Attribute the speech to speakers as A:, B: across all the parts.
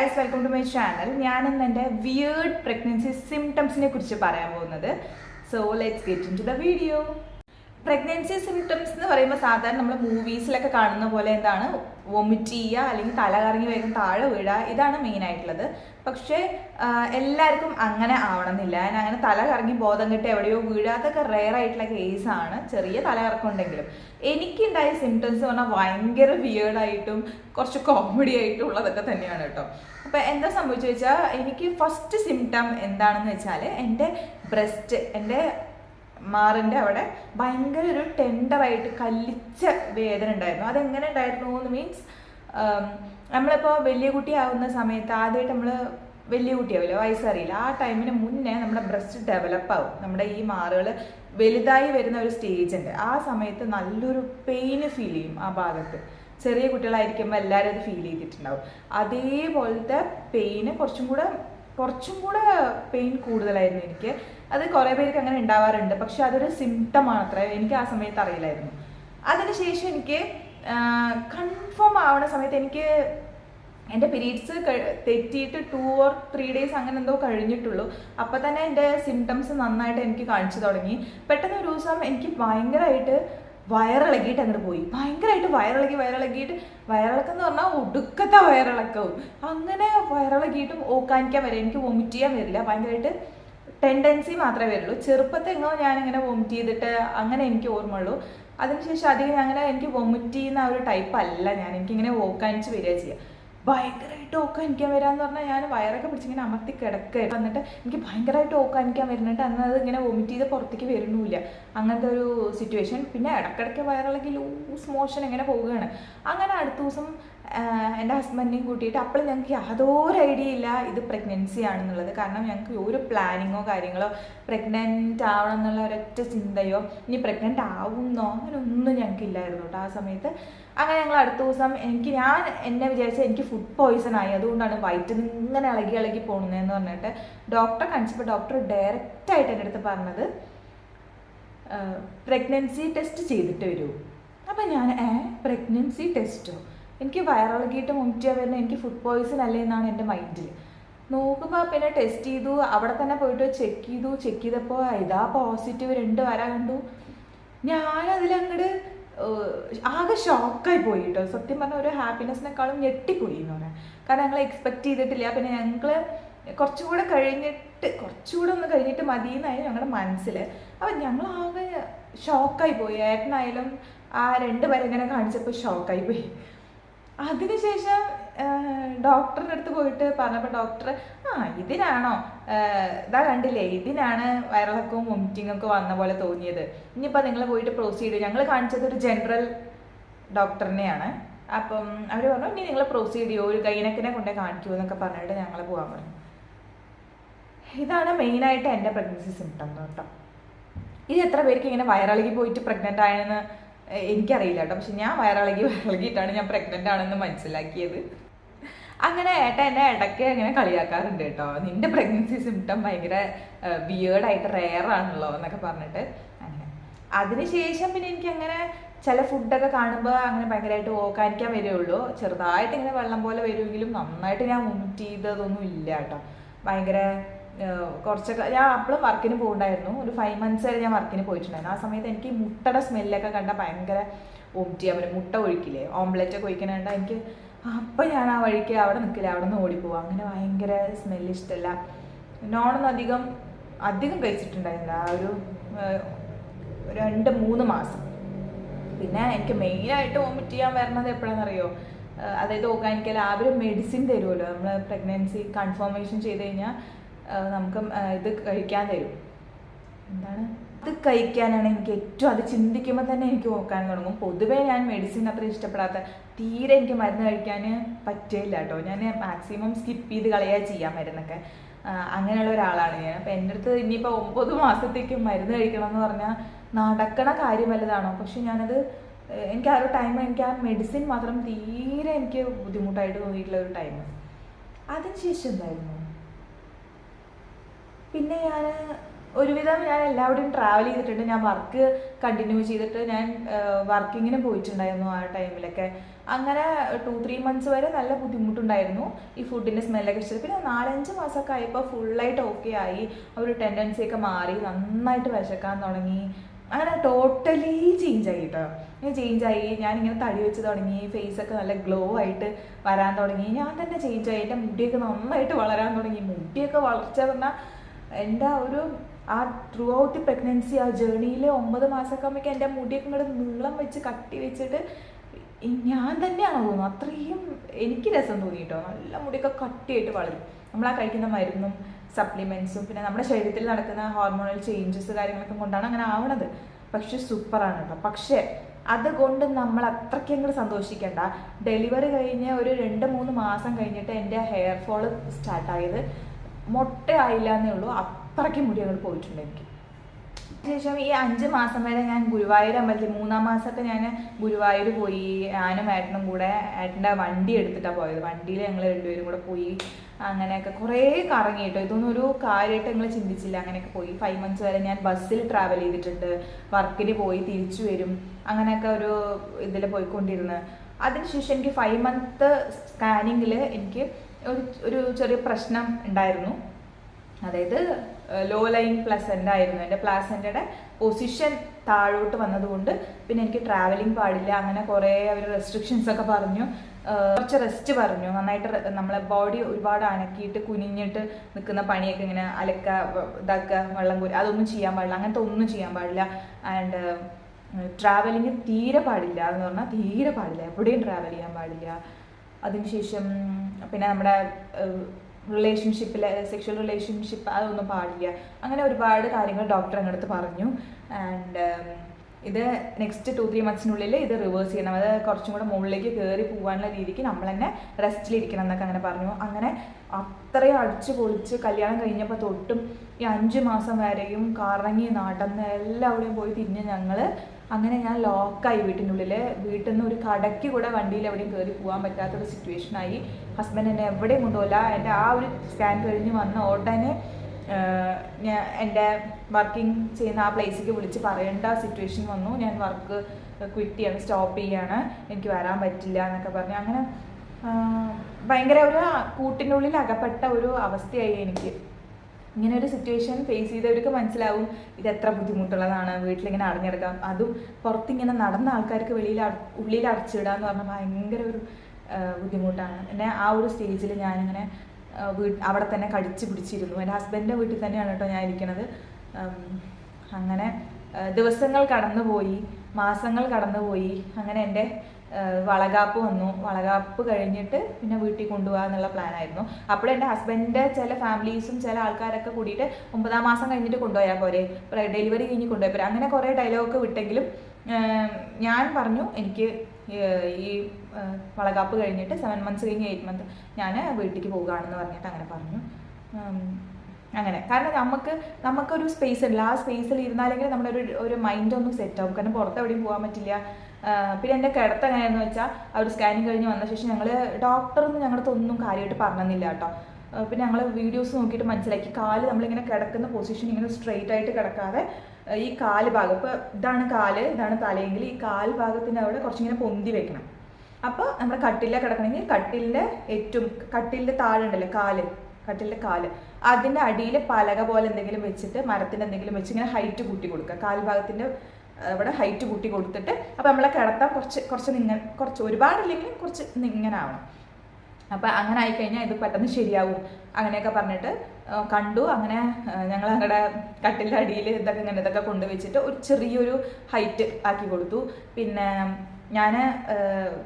A: Guys welcome to my channel ഞാൻ ഇന്ന് എന്റെ വിയേർഡ് പ്രഗ്നൻസി സിംറ്റംസിനെ കുറിച്ച് പറയാൻ പോകുന്നത്. So let's get into the video pregnancy symptoms എന്ന് പറയുമ്പോൾ സാധാരണ നമ്മൾ മൂവീസിലൊക്കെ കാണുന്ന പോലെ എന്താണ്? വൊമിറ്റ് ചെയ്യുക അല്ലെങ്കിൽ തല കറങ്ങി വേഗം താഴെ വീഴുക ഇതാണ് മെയിൻ ആയിട്ടുള്ളത്. പക്ഷേ എല്ലാവർക്കും അങ്ങനെ ആവണമെന്നില്ല. അങ്ങനെ തല കറങ്ങി ബോധം കിട്ടി എവിടെയോ വീഴാത്തൊക്കെ റെയർ ആയിട്ടുള്ള കേസാണ് ചെറിയ തലകറക്കം ഉണ്ടെങ്കിലും എനിക്കുണ്ടായ സിംറ്റംസ് പറഞ്ഞാൽ ഭയങ്കര വിയേർഡായിട്ടും കുറച്ച് കോമഡി ആയിട്ടും ഉള്ളതൊക്കെ തന്നെയാണ് കേട്ടോ. അപ്പോൾ എന്താ സംഭവിച്ചു വെച്ചാൽ എനിക്ക് ഫസ്റ്റ് സിംറ്റം എന്താണെന്ന് വെച്ചാൽ എന്റെ ബ്രസ്റ്റ് എന്റെ മാറിന്റെ അവിടെ ഭയങ്കര ഒരു ടെൻഡറായിട്ട് കല്ലിച്ച വേദന ഉണ്ടായിരുന്നു. അതെങ്ങനെ ഉണ്ടായിരുന്നു എന്ന് മീൻസ് നമ്മളിപ്പോൾ വലിയ കുട്ടിയാവുന്ന സമയത്ത് ആദ്യമായിട്ട് നമ്മൾ വലിയ കുട്ടിയാവില്ല വയസ്സറിയില്ല. ആ ടൈമിന് മുന്നേ നമ്മുടെ ബ്രസ്റ്റ് ഡെവലപ്പ് ആവും നമ്മുടെ ഈ മാറുകൾ വലുതായി വരുന്ന ഒരു സ്റ്റേജ് ഉണ്ട്. ആ സമയത്ത് നല്ലൊരു പെയിന് ഫീൽ ചെയ്യും ആ ഭാഗത്ത്. ചെറിയ കുട്ടികളായിരിക്കുമ്പോൾ എല്ലാവരും അത് ഫീൽ ചെയ്തിട്ടുണ്ടാവും. അതേപോലത്തെ പെയിന് കുറച്ചും കൂടെ കുറച്ചും കൂടെ പെയിൻ കൂടുതലായിരുന്നു എനിക്ക്. അത് കുറേ പേർക്ക് അങ്ങനെ ഉണ്ടാവാറുണ്ട്. പക്ഷെ അതൊരു സിംറ്റം മാത്രമേ എനിക്ക് ആ സമയത്ത് അറിയില്ലായിരുന്നു. അതിനുശേഷം എനിക്ക് കൺഫേം ആവുന്ന സമയത്ത് എനിക്ക് എന്റെ പീരീഡ്സ് തെറ്റിയിട്ട് ടു ഓർ ത്രീ ഡേയ്സ് അങ്ങനെ എന്തോ കഴിഞ്ഞിട്ടുള്ളൂ. അപ്പോൾ തന്നെ എന്റെ സിംറ്റംസ് നന്നായിട്ട് എനിക്ക് കാണിച്ചു തുടങ്ങി. പെട്ടെന്ന് ഒരു ദിവസം എനിക്ക് ഭയങ്കരമായിട്ട് വയറിളകിയിട്ട് അങ്ങോട്ട് പോയി. ഭയങ്കരമായിട്ട് വയറിളകി വയറിളകിയിട്ട്. വയറിളക്കം എന്ന് പറഞ്ഞാൽ ഒടുക്കത്തെ വയറിളക്കവും. അങ്ങനെ വയറിളകിയിട്ടും ഓക്കാനിക്കാൻ വരെ എനിക്ക് വൊമിറ്റ് ചെയ്യാൻ വരില്ല. ഭയങ്കരമായിട്ട് ടെൻഡൻസി മാത്രമേ വരുള്ളൂ. ചെറുപ്പത്തെ ചെറുപ്പത്തെങ്ങോ ഞാനിങ്ങനെ വൊമിറ്റ് ചെയ്തിട്ട് അങ്ങനെ എനിക്ക് ഓർമ്മയുള്ളൂ. അതിനുശേഷം അധികം അങ്ങനെ എനിക്ക് വൊമിറ്റ് ചെയ്യുന്ന ആ ഒരു ടൈപ്പ് അല്ല ഞാൻ. എനിക്കിങ്ങനെ ഓക്കാനിച്ച് വരിക ചെയ്യുക ഭയങ്കരമായിട്ട് ഓക്കാനിക്കാൻ വരാന്ന് പറഞ്ഞാൽ ഞാൻ വയറൊക്കെ പിടിച്ചിങ്ങനെ അമർത്തി കിടക്കുകയായിരുന്നു. എന്നിട്ട് എനിക്ക് ഭയങ്കരമായിട്ട് ഓക്കാനിക്കാൻ വരുന്നുണ്ട്. അന്ന് അത് ഇങ്ങനെ വൊമിറ്റ് ചെയ്ത് പുറത്തേക്ക് വരുന്നില്ല അങ്ങനത്തെ ഒരു സിറ്റുവേഷൻ പിന്നെ ഇടക്കിടയ്ക്ക് വയറിളകി ലൂസ് മോഷൻ ഇങ്ങനെ പോവുകയാണ്. അങ്ങനെ അടുത്ത ദിവസം എന്റെ ഹസ്ബൻഡിനെയും കൂട്ടിയിട്ട് അപ്പോൾ ഞങ്ങൾക്ക് യാതൊരു ഐഡിയ ഇല്ല ഇത് പ്രഗ്നൻസി ആണെന്നുള്ളത്. കാരണം ഞങ്ങൾക്ക് ഒരു പ്ലാനിങ്ങോ കാര്യങ്ങളോ പ്രഗ്നന്റ് ആവണം എന്നുള്ള ഒരൊറ്റ ചിന്തയോ ഇനി പ്രഗ്നന്റ് ആവുന്നോ അങ്ങനെ ഒന്നും ഞങ്ങൾക്ക് ഇല്ലായിരുന്നു കേട്ടോ ആ സമയത്ത്. അങ്ങനെ ഞങ്ങൾ അടുത്ത ദിവസം എനിക്ക് ഞാൻ എന്നെ വിചാരിച്ച എനിക്ക് ഫുഡ് പോയിസൺ ആയി. അതുകൊണ്ടാണ് വയറ്റിൽ നിന്ന് ഇങ്ങനെ ഇളകി ഇളകി പോകുന്നതെന്ന് പറഞ്ഞിട്ട് ഡോക്ടറെ കാണിച്ചപ്പോൾ ഡോക്ടർ ഡയറക്റ്റായിട്ട് എന്റെ അടുത്ത് പറഞ്ഞത് പ്രഗ്നൻസി ടെസ്റ്റ് ചെയ്തിട്ട് വരൂ. അപ്പം ഞാൻ ഏ പ്രഗ്നൻസി ടെസ്റ്റോ എനിക്ക് വയറിളകിയിട്ട് മുറ്റിയാ വരുന്ന എനിക്ക് ഫുഡ് പോയിസൺ അല്ലേ എന്നാണ് എന്റെ മൈൻഡിൽ നോക്കുമ്പോൾ പിന്നെ ടെസ്റ്റ് ചെയ്തു അവിടെ തന്നെ പോയിട്ട് ചെക്ക് ചെയ്തു ചെക്ക് ചെയ്തപ്പോൾ ഇതാ പോസിറ്റീവ് രണ്ട് വര കണ്ടു. ഞാനതിലങ്ങോട്ട് ആകെ ഷോക്കായി പോയി കേട്ടോ സത്യം പറഞ്ഞാൽ ഒരു ഹാപ്പിനെസ്സിനെക്കാളും ഞെട്ടിപ്പോയി എന്ന് പറയാം. കാരണം ഞങ്ങൾ എക്സ്പെക്ട് ചെയ്തിട്ടില്ല. പിന്നെ ഞങ്ങൾ കുറച്ചും കൂടെ കഴിഞ്ഞിട്ട് കുറച്ചുകൂടെ ഒന്ന് കഴിഞ്ഞിട്ട് മതി എന്നായിരുന്നു ഞങ്ങളുടെ മനസ്സിൽ അപ്പം ഞങ്ങൾ ആകെ ഷോക്കായി പോയി. ഏട്ടനായാലും ആ രണ്ട് പേരെങ്ങനെ കാണിച്ചപ്പോൾ ഷോക്കായി പോയി. അതിനുശേഷം ഡോക്ടറിന്റെ അടുത്ത് പോയിട്ട് പറഞ്ഞപ്പോൾ ഡോക്ടർ ആ ഇതിനാണോ? ഇതാ കണ്ടില്ലേ ഇതിനാണ് വയറിളക്കവും വൊമിറ്റിംഗ് ഒക്കെ വന്ന പോലെ തോന്നിയത്. ഇനിയിപ്പോൾ നിങ്ങൾ പോയിട്ട് പ്രൊസീഡ് ഞങ്ങൾ കാണിച്ചത് ഒരു ജനറൽ ഡോക്ടറിനെയാണ്. അപ്പം അവർ പറഞ്ഞു ഇനി നിങ്ങൾ പ്രൊസീഡ് ചെയ്യൂ ഒരു ഗൈനക്കിനെ കൊണ്ടേ കാണിക്കൂ എന്നൊക്കെ പറഞ്ഞിട്ട് ഞങ്ങൾ പോകാൻ പറഞ്ഞു. ഇതാണ് മെയിനായിട്ട് എന്റെ പ്രഗ്നൻസി സിംറ്റം കേട്ടോ. ഇത് എത്ര പേർക്ക് ഇങ്ങനെ വയറിളകി പോയിട്ട് പ്രഗ്നന്റ് ആയെന്ന് എനിക്കറിയില്ല കേട്ടോ. പക്ഷെ ഞാൻ വയറിളകി വയറിളകിയിട്ടാണ് ഞാൻ പ്രഗ്നന്റ് ആണെന്ന് മനസ്സിലാക്കിയത്. അങ്ങനെ ഏട്ട എന്നെ ഇടയ്ക്ക് അങ്ങനെ കളിയാക്കാറുണ്ട് കേട്ടോ. നിന്റെ പ്രഗ്നൻസി സിംറ്റം ഭയങ്കര ബിയേർഡായിട്ട് റെയർ ആണല്ലോ എന്നൊക്കെ പറഞ്ഞിട്ട് അങ്ങനെ. അതിനുശേഷം പിന്നെ എനിക്ക് അങ്ങനെ ചില ഫുഡൊക്കെ കാണുമ്പോൾ അങ്ങനെ ഭയങ്കരമായിട്ട് ഓക്കാനിക്കാൻ വരുള്ളൂ. ചെറുതായിട്ട് ഇങ്ങനെ വെള്ളം പോലെ വരുമെങ്കിലും നന്നായിട്ട് ഞാൻ വൊമിറ്റ് ചെയ്തതൊന്നും ഇല്ല കേട്ടോ. ഭയങ്കര കുറച്ചൊക്കെ ഞാൻ അപ്പോഴും വർക്കിന് പോകുന്നുണ്ടായിരുന്നു ഒരു ഫൈവ് മന്ത്സ് വരെ ഞാൻ വർക്കിന് പോയിട്ടുണ്ടായിരുന്നു. ആ സമയത്ത് എനിക്ക് മുട്ടയുടെ സ്മെല്ലൊക്കെ കണ്ടാൽ ഭയങ്കര വൊമിറ്റ് ചെയ്യാൻ മുട്ട ഒഴിക്കില്ലേ? ഓംലെറ്റ് ഒക്കെ ഒഴിക്കണ കണ്ടാൽ എനിക്ക് അപ്പം ഞാൻ ആ വഴിക്ക് അവിടെ നിൽക്കില്ല അവിടെ നിന്ന് ഓടിപ്പോവാം. അങ്ങനെ ഭയങ്കര സ്മെല്ല് ഇഷ്ടമല്ല നോണൊന്നും അധികം അധികം കഴിച്ചിട്ടുണ്ടായിരുന്നില്ല. ആ ഒരു രണ്ട് മൂന്ന് മാസം. പിന്നെ എനിക്ക് മെയിനായിട്ട് വോമിറ്റ് ചെയ്യാൻ വരണത് എപ്പോഴാണെന്നറിയോ അതായത് ഓർഗാനിക്കൽ ആ ഒരു മെഡിസിൻ തരുമല്ലോ നമ്മൾ പ്രഗ്നൻസി കൺഫർമേഷൻ ചെയ്ത് കഴിഞ്ഞാൽ നമുക്ക് ഇത് കഴിക്കാൻ തരും. എന്താണ്? അത് കഴിക്കാനാണ് എനിക്ക് ഏറ്റവും അത് ചിന്തിക്കുമ്പോൾ തന്നെ എനിക്ക് നോക്കാൻ തുടങ്ങും. പൊതുവേ ഞാൻ മെഡിസിൻ അത്ര ഇഷ്ടപ്പെടാത്ത തീരെ എനിക്ക് മരുന്ന് കഴിക്കാൻ പറ്റില്ല കേട്ടോ. ഞാൻ മാക്സിമം സ്കിപ്പ് ചെയ്ത് കളയാ ചെയ്യാം മരുന്നൊക്കെ. അങ്ങനെയുള്ള ഒരാളാണ് ഞാൻ. അപ്പം എന്റെ അടുത്ത് ഇനിയിപ്പോൾ ഒമ്പത് മാസത്തേക്ക് മരുന്ന് കഴിക്കണം എന്ന് പറഞ്ഞാൽ നടക്കണ കാര്യം വലുതാണോ? പക്ഷെ ഞാനത് എനിക്ക് ആ ഒരു ടൈം എനിക്ക് ആ മെഡിസിൻ മാത്രം തീരെ എനിക്ക് ബുദ്ധിമുട്ടായിട്ട് തോന്നിയിട്ടുള്ള ഒരു ടൈം അതിനുശേഷം എന്തായിരുന്നു? പിന്നെ ഞാൻ ഒരുവിധം ഞാൻ എല്ലാവിടെയും ട്രാവൽ ചെയ്തിട്ടുണ്ട്. ഞാൻ വർക്ക് കണ്ടിന്യൂ ചെയ്തിട്ട് ഞാൻ വർക്കിങ്ങിന് പോയിട്ടുണ്ടായിരുന്നു ആ ടൈമിലൊക്കെ അങ്ങനെ ടു ത്രീ മന്ത്സ് വരെ നല്ല ബുദ്ധിമുട്ടുണ്ടായിരുന്നു ഈ ഫുഡിന്റെ സ്മെല്ലൊക്കെ ഇഷ്ടം പിന്നെ നാലഞ്ച് മാസമൊക്കെ ആയപ്പോൾ ഫുള്ളായിട്ട് ഓക്കെ ആയി. ആ ഒരു ടെൻഡൻസി ഒക്കെ മാറി. നന്നായിട്ട് വിശക്കാൻ തുടങ്ങി. അങ്ങനെ ടോട്ടലി ചേഞ്ച് ആയി കേട്ടോ ഞാൻ ചേഞ്ച് ആയി. ഞാനിങ്ങനെ തടി വെച്ച് തുടങ്ങി. ഫേസൊക്കെ നല്ല ഗ്ലോ ആയിട്ട് വരാൻ തുടങ്ങി. ഞാൻ തന്നെ ചേഞ്ച് ആയി. എന്റെ മുടിയൊക്കെ നന്നായിട്ട് വളരാൻ തുടങ്ങി. മുടിയൊക്കെ വളർച്ച പറഞ്ഞാൽ എന്റെ ആ ഒരു ആ ത്രൂ ഔട്ട് പ്രഗ്നൻസി ആ ജേർണിയിലെ ഒമ്പത് മാസമൊക്കെ ആകുമ്പോഴേക്കും എന്റെ മുടിയൊക്കെ ഇങ്ങോട്ട് നീളം വെച്ച് കട്ടി വെച്ചിട്ട് ഞാൻ തന്നെയാണോ തോന്നുന്നു അത്രയും എനിക്ക് രസം തോന്നി കേട്ടോ നല്ല മുടിയൊക്കെ കട്ടിയായിട്ട് വളരും. നമ്മൾ ആ കഴിക്കുന്ന മരുന്നും സപ്ലിമെൻസും പിന്നെ നമ്മുടെ ശരീരത്തിൽ നടക്കുന്ന ഹോർമോണൽ ചേഞ്ചസ് കാര്യങ്ങളൊക്കെ കൊണ്ടാണ് അങ്ങനെ ആവണത്. പക്ഷെ സൂപ്പറാണ് കേട്ടോ. പക്ഷേ അതുകൊണ്ട് നമ്മൾ അത്രയ്ക്ക് അങ്ങോട്ട് സന്തോഷിക്കേണ്ട. ഡെലിവറി കഴിഞ്ഞ് ഒരു രണ്ട് മൂന്ന് മാസം കഴിഞ്ഞിട്ട് എന്റെ ഹെയർ ഫോൾ സ്റ്റാർട്ടായത് മൊട്ടയായില്ല എന്നേ ഉള്ളൂ അത്രയ്ക്ക് മുടി അങ്ങോട്ട് പോയിട്ടുണ്ട് എനിക്ക്. ശേഷം ഈ അഞ്ച് മാസം വരെ ഞാൻ ഗുരുവായൂർ അമ്പലത്തിൽ മൂന്നാം മാസമൊക്കെ ഞാൻ ഗുരുവായൂർ പോയി. ഞാനും ഏട്ടനും കൂടെ ഏട്ടന്റെ വണ്ടി എടുത്തിട്ടാണ് പോയത്. വണ്ടിയിൽ ഞങ്ങൾ രണ്ടുപേരും കൂടെ പോയി. അങ്ങനെയൊക്കെ കുറേ കറങ്ങി കേട്ടോ ഇതൊന്നും ഒരു കാര്യമായിട്ട് ഞങ്ങൾ ചിന്തിച്ചില്ല. അങ്ങനെയൊക്കെ പോയി. ഫൈവ് മന്ത്സ് വരെ ഞാൻ ബസ്സിൽ ട്രാവൽ ചെയ്തിട്ടുണ്ട്. വർക്കിന് പോയി തിരിച്ചു വരും. അങ്ങനെയൊക്കെ ഒരു ഇതിൽ പോയിക്കൊണ്ടിരുന്നത് അതിനുശേഷം എനിക്ക് ഫൈവ് മന്ത് സ്കാനിങ്ങിൽ എനിക്ക് ഒരു ഒരു ചെറിയ പ്രശ്നം ഉണ്ടായിരുന്നു. അതായത് ലോ ലൈൻ പ്ലസന്റ് ആയിരുന്നു. എന്റെ പ്ലാസന്റയുടെ പൊസിഷൻ താഴോട്ട് വന്നതുകൊണ്ട് പിന്നെ എനിക്ക് ട്രാവലിംഗ് പാടില്ല. അങ്ങനെ കുറേ അവർ റെസ്ട്രിക്ഷൻസ് ഒക്കെ പറഞ്ഞു. കുറച്ച് റെസ്റ്റ് പറഞ്ഞു. നന്നായിട്ട് നമ്മളെ ബോഡി ഒരുപാട് അനക്കിയിട്ട് കുനിഞ്ഞിട്ട് നിൽക്കുന്ന പണിയൊക്കെ ഇങ്ങനെ അലക്ക ഇതാക്കുക വെള്ളം കോരി അതൊന്നും ചെയ്യാൻ പാടില്ല. അങ്ങനത്തെ ഒന്നും ചെയ്യാൻ പാടില്ല. ആൻഡ് ട്രാവലിംഗ് തീരെ പാടില്ല എന്ന് പറഞ്ഞാൽ തീരെ പാടില്ല. എവിടെയും ട്രാവൽ ചെയ്യാൻ പാടില്ല. അതിനുശേഷം പിന്നെ നമ്മുടെ റിലേഷൻഷിപ്പിൽ സെക്ഷൽ റിലേഷൻഷിപ്പ് അതൊന്നും പാടില്ല അങ്ങനെ ഒരുപാട് കാര്യങ്ങൾ ഡോക്ടർ എന്റെ പറഞ്ഞു. ആൻഡ് ഇത് നെക്സ്റ്റ് ടു ത്രീ മന്ത്സിനുള്ളിൽ ഇത് റിവേഴ്സ് ചെയ്യണം. അത് കുറച്ചും കൂടെ മുകളിലേക്ക് കയറി പോകാനുള്ള രീതിക്ക് നമ്മൾ തന്നെ റെസ്റ്റിലിരിക്കണം എന്നൊക്കെ അങ്ങനെ പറഞ്ഞു. അങ്ങനെ അത്രയും അടിച്ചു പൊളിച്ച് കല്യാണം കഴിഞ്ഞപ്പോൾ തൊട്ടും ഈ അഞ്ച് മാസം വരെയും കറങ്ങി നടന്ന് എല്ലാവരെയും പോയി തിരിഞ്ഞ് ഞങ്ങൾ അങ്ങനെ ഞാൻ ലോക്കായി വീട്ടിന്റെ ഉള്ളിൽ വീട്ടിൽ നിന്ന് ഒരു കടയ്ക്ക് കൂടെ വണ്ടിയിൽ എവിടെയും കയറി പോകാൻ പറ്റാത്തൊരു സിറ്റുവേഷനായി ഹസ്ബൻഡ് എന്നെ എവിടെയും കൊണ്ടുപോകില്ല എന്റെ ആ ഒരു സ്കാൻ കഴിഞ്ഞ് വന്ന ഉടനെ ഞാൻ എന്റെ വർക്കിംഗ് ചെയ്യുന്ന ആ പ്ലേസിലേക്ക് വിളിച്ച് പറയേണ്ട സിറ്റുവേഷൻ വന്നു. ഞാൻ വർക്ക് ക്വിറ്റ് ചെയ്യാണ് സ്റ്റോപ്പ് ചെയ്യാണ്. എനിക്ക് വരാൻ പറ്റില്ല എന്നൊക്കെ പറഞ്ഞു. അങ്ങനെ ഭയങ്കര ഒരു കൂട്ടിനുള്ളിൽ അകപ്പെട്ട ഒരു അവസ്ഥയായി എനിക്ക്. ഇങ്ങനെ ഒരു സിറ്റുവേഷൻ ഫേസ് ചെയ്തവർക്ക് മനസ്സിലാവും ഇത് എത്ര ബുദ്ധിമുട്ടുള്ളതാണ് വീട്ടിലിങ്ങനെ അടഞ്ഞെടുക്കാം. അതും പുറത്തിങ്ങനെ നടന്ന ആൾക്കാർക്ക് വെളിയിൽ ഉള്ളിൽ അടച്ചിടുക എന്ന് പറഞ്ഞാൽ ഭയങ്കര ഒരു ബുദ്ധിമുട്ടാണ്. എന്നെ ആ ഒരു സ്റ്റേജിൽ ഞാനിങ്ങനെ വീട്ടിൽ അവിടെ തന്നെ കടിച്ചു പിടിച്ചിരുന്നു. എന്റെ ഹസ്ബൻഡിന്റെ വീട്ടിൽ തന്നെയാണ് കേട്ടോ ഞാൻ ഇരിക്കുന്നത് അങ്ങനെ ദിവസങ്ങൾ കടന്നുപോയി. മാസങ്ങൾ കടന്നുപോയി. അങ്ങനെ എന്റെ വളകാപ്പ് വന്നു. വളകാപ്പ് കഴിഞ്ഞിട്ട് പിന്നെ വീട്ടിൽ കൊണ്ടുപോകുക എന്നുള്ള പ്ലാനായിരുന്നു. അപ്പോൾ എന്റെ ഹസ്ബൻഡിന്റെ ചില ഫാമിലീസും ചില ആൾക്കാരൊക്കെ കൂടിയിട്ട് ഒമ്പതാം മാസം കഴിഞ്ഞിട്ട് കൊണ്ടുപോയാൽ പോരെ. ഡെലിവറി കഴിഞ്ഞ് കൊണ്ടുപോയാൽ പോരെ. അങ്ങനെ കുറേ ഡയലോഗൊക്കെ വിട്ടെങ്കിലും ഞാൻ പറഞ്ഞു എനിക്ക് ഈ വളകാപ്പ് കഴിഞ്ഞിട്ട് സെവൻ മന്ത്സ് കഴിഞ്ഞ് എയ്റ്റ് മന്ത് ഞാൻ വീട്ടിലേക്ക് പോകുകയാണെന്ന് പറഞ്ഞിട്ട് അങ്ങനെ പറഞ്ഞു. അങ്ങനെ. കാരണം നമുക്ക് നമുക്കൊരു സ്പേസ് ഉണ്ട് ആ സ്പേസിൽ ഇരുന്നാലെങ്കിൽ നമ്മുടെ ഒരു ഒരു മൈൻഡ് ഒന്ന് സെറ്റ് ആവും. കാരണം പുറത്ത് എവിടെയും പോകാൻ പറ്റില്ല. പിന്നെ എന്റെ കിടത്ത് എങ്ങനെയാണെന്ന് വെച്ചാൽ അവർ സ്കാനിങ് കഴിഞ്ഞ് വന്ന ശേഷം ഞങ്ങൾ ഡോക്ടറൊന്നും ഞങ്ങളുടെ ഒന്നും കാര്യമായിട്ട് പറഞ്ഞില്ല കേട്ടോ. പിന്നെ ഞങ്ങൾ വീഡിയോസ് നോക്കിയിട്ട് മനസ്സിലാക്കി. കാൽ നമ്മളിങ്ങനെ കിടക്കുന്ന പൊസിഷൻ ഇങ്ങനെ സ്ട്രെയിറ്റ് ആയിട്ട് കിടക്കാതെ ഈ കാൽ ഭാഗം. ഇപ്പോൾ ഇതാണ് കാൽ ഇതാണ് തലയെങ്കിൽ ഈ കാൽ ഭാഗത്തിന്റെ അവിടെ കുറച്ചിങ്ങനെ പൊന്തി വെക്കണം. അപ്പോൾ നമ്മുടെ കട്ടിലിൽ കിടക്കണമെങ്കിൽ കട്ടിലിന്റെ ഏറ്റവും കട്ടിലിന്റെ താഴെ ഉണ്ടല്ലോ കാൽ? കട്ടിലിന്റെ കാൽ. അതിന്റെ അടിയിൽ പലക പോലെ എന്തെങ്കിലും വെച്ചിട്ട് മരത്തിന്റെ എന്തെങ്കിലും വെച്ച് ഇങ്ങനെ ഹൈറ്റ് കൂട്ടി കൊടുക്കുക. കാൽഭാഗത്തിന്റെ അവിടെ ഹൈറ്റ് കൂട്ടി കൊടുത്തിട്ട് അപ്പോൾ നമ്മളെ കിടത്താൻ കുറച്ച് കുറച്ച് നിങ്ങൾ കുറച്ച് ഒരുപാടില്ലെങ്കിലും കുറച്ച് ഇങ്ങനെ ആവണം. അപ്പം അങ്ങനെ ആയിക്കഴിഞ്ഞാൽ ഇത് പെട്ടെന്ന് ശരിയാവും. അങ്ങനെയൊക്കെ പറഞ്ഞിട്ട് കണ്ടു. അങ്ങനെ ഞങ്ങൾ ഞങ്ങളുടെ കട്ടിലിന്റെ അടിയിൽ ഇതൊക്കെ ഇങ്ങനെ ഇതൊക്കെ കൊണ്ടുവച്ചിട്ട് ഒരു ചെറിയൊരു ഹൈറ്റ് ആക്കി കൊടുത്തു. പിന്നെ ഞാൻ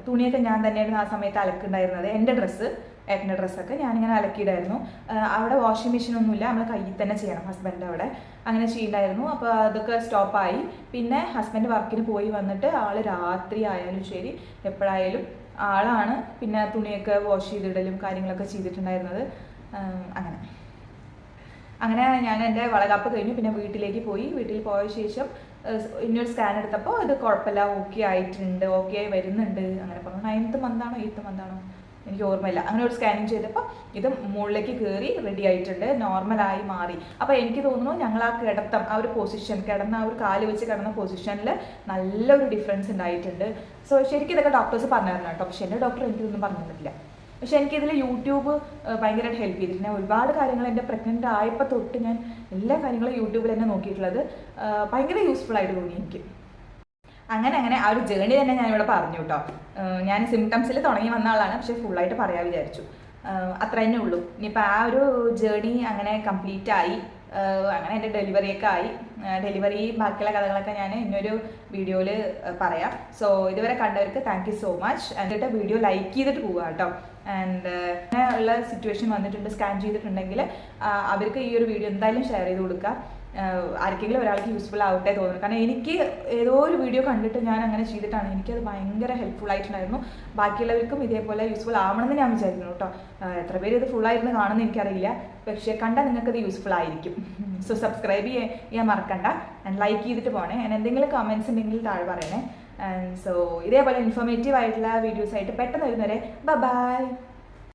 A: തുണിയൊക്കെ ഞാൻ തന്നെയായിരുന്നു ആ സമയത്ത് അലക്കുണ്ടായിരുന്നത് എന്റെ ഡ്രസ്സ് ഏട്ടന്റെ ഡ്രസ്സൊക്കെ ഞാനിങ്ങനെ അലക്കിയിടായിരുന്നു. അവിടെ വാഷിംഗ് മെഷീൻ ഒന്നുമില്ല. നമ്മൾ കയ്യിൽ തന്നെ ചെയ്യണം ഹസ്ബൻഡ് അവിടെ. അങ്ങനെ ചെയ്യണ്ടായിരുന്നു. അപ്പോൾ അതൊക്കെ സ്റ്റോപ്പായി പിന്നെ ഹസ്ബൻഡ് വർക്കിന് പോയി വന്നിട്ട് ആൾ രാത്രി ആയാലും ശരി എപ്പോഴായാലും ആളാണ്. പിന്നെ തുണിയൊക്കെ വാഷ് ചെയ്തിടലും കാര്യങ്ങളൊക്കെ ചെയ്തിട്ടുണ്ടായിരുന്നത്. അങ്ങനെ. അങ്ങനെ ഞാൻ എന്റെ വളകാപ്പ് കഴിഞ്ഞു. പിന്നെ വീട്ടിലേക്ക് പോയി. വീട്ടിൽ പോയ ശേഷം ഇനിയൊരു സ്കാൻ എടുത്തപ്പോൾ ഇത് കുഴപ്പമില്ല. ഓക്കെ ആയിട്ടുണ്ട്. ഓക്കെ ആയി വരുന്നുണ്ട്. അങ്ങനെ പറഞ്ഞു. നയൻത്ത് മന്താണോ എയ്ത്ത് മന്താണോ എനിക്ക് ഓർമ്മയില്ല. അങ്ങനെ ഒരു സ്കാനിങ് ചെയ്തപ്പോൾ ഇത് മുകളിലേക്ക് കയറി റെഡി ആയിട്ടുണ്ട്. നോർമലായി മാറി. അപ്പോൾ എനിക്ക് തോന്നുന്നു ഞങ്ങൾ ആ കിടത്തം ആ ഒരു പൊസിഷൻ കിടന്ന ആ ഒരു കാൽ വെച്ച് കിടന്ന പൊസിഷനിൽ നല്ലൊരു ഡിഫറൻസ് ഉണ്ടായിട്ടുണ്ട്. സോ ശരിക്കും ഇതൊക്കെ ഡോക്ടേഴ്സ് പറഞ്ഞായിരുന്നു കേട്ടോ. പക്ഷേ എന്റെ ഡോക്ടർ എനിക്കൊന്നും പറഞ്ഞു പക്ഷെ എനിക്കിതിൽ യൂട്യൂബ് ഭയങ്കരമായിട്ട് ഹെൽപ്പ് ചെയ്തിട്ടുണ്ട്. ഞാൻ ഒരുപാട് കാര്യങ്ങൾ എന്റെ പ്രഗ്നന്റ് ആയപ്പോൾ തൊട്ട് ഞാൻ എല്ലാ കാര്യങ്ങളും യൂട്യൂബിൽ തന്നെ നോക്കിയിട്ടുള്ളത്. ഭയങ്കര യൂസ്ഫുൾ ആയിട്ട് തോന്നി എനിക്ക്. അങ്ങനെ അങ്ങനെ ആ ഒരു ജേണി തന്നെ ഞാൻ ഇവിടെ പറഞ്ഞു കേട്ടോ ഞാൻ സിംറ്റംസിൽ തുടങ്ങി വന്ന ആളാണ് പക്ഷെ ഫുള്ളായിട്ട് പറയാൻ വിചാരിച്ചു. അത്ര തന്നെ ഉള്ളൂ. ഇനിയിപ്പോൾ ആ ഒരു ജേണി അങ്ങനെ കംപ്ലീറ്റ് ആയി. അങ്ങനെ എന്റെ ഡെലിവറിയൊക്കെ ആയി. ഡെലിവറി ബാക്കിയുള്ള കഥകളൊക്കെ ഞാൻ ഇന്നൊരു വീഡിയോയിൽ പറയാം. സോ ഇതുവരെ കണ്ടവർക്ക് താങ്ക് യു സോ മച്ച് എന്നിട്ട് വീഡിയോ ലൈക്ക് ചെയ്തിട്ട് പോവുക കേട്ടോ ആൻഡ് അങ്ങനെ ഉള്ള സിറ്റുവേഷൻ വന്നിട്ടുണ്ട് സ്കാൻ ചെയ്തിട്ടുണ്ടെങ്കിൽ അവർക്ക് ഈ ഒരു വീഡിയോ എന്തായാലും ഷെയർ ചെയ്ത് കൊടുക്കുക ആർക്കെങ്കിലും ഒരാൾക്ക് യൂസ്ഫുൾ ആവട്ടെ തോന്നുന്നു. കാരണം എനിക്ക് ഏതോ ഒരു വീഡിയോ കണ്ടിട്ട് ഞാൻ അങ്ങനെ ചെയ്തിട്ടാണ്. എനിക്കത് ഭയങ്കര ഹെൽപ്ഫുൾ ആയിട്ടുണ്ടായിരുന്നു. ബാക്കിയുള്ളവർക്കും ഇതേപോലെ യൂസ്ഫുൾ ആവണമെന്ന് ഞാൻ വിചാരിക്കുന്നു കേട്ടോ. എത്ര പേര് ഇത് ഫുൾ ഫുള്ളായിരുന്നു കാണുമെന്ന് എനിക്കറിയില്ല. പക്ഷേ കണ്ടാൽ നിങ്ങൾക്ക് ഇത് യൂസ്ഫുൾ ആയിരിക്കും. സോ സബ്സ്ക്രൈബ് ചെയ്യാൻ മറക്കണ്ട. ആൻഡ് ലൈക്ക് ചെയ്തിട്ട് പോണേ. ആൻഡ് എന്തെങ്കിലും കമൻസ് ഉണ്ടെങ്കിൽ താഴെ പറയണേ. സോ ഇതേപോലെ ഇൻഫോർമേറ്റീവ് ആയിട്ടുള്ള വീഡിയോസ് ആയിട്ട് പെട്ടെന്ന് വരുന്നവരെ ബൈ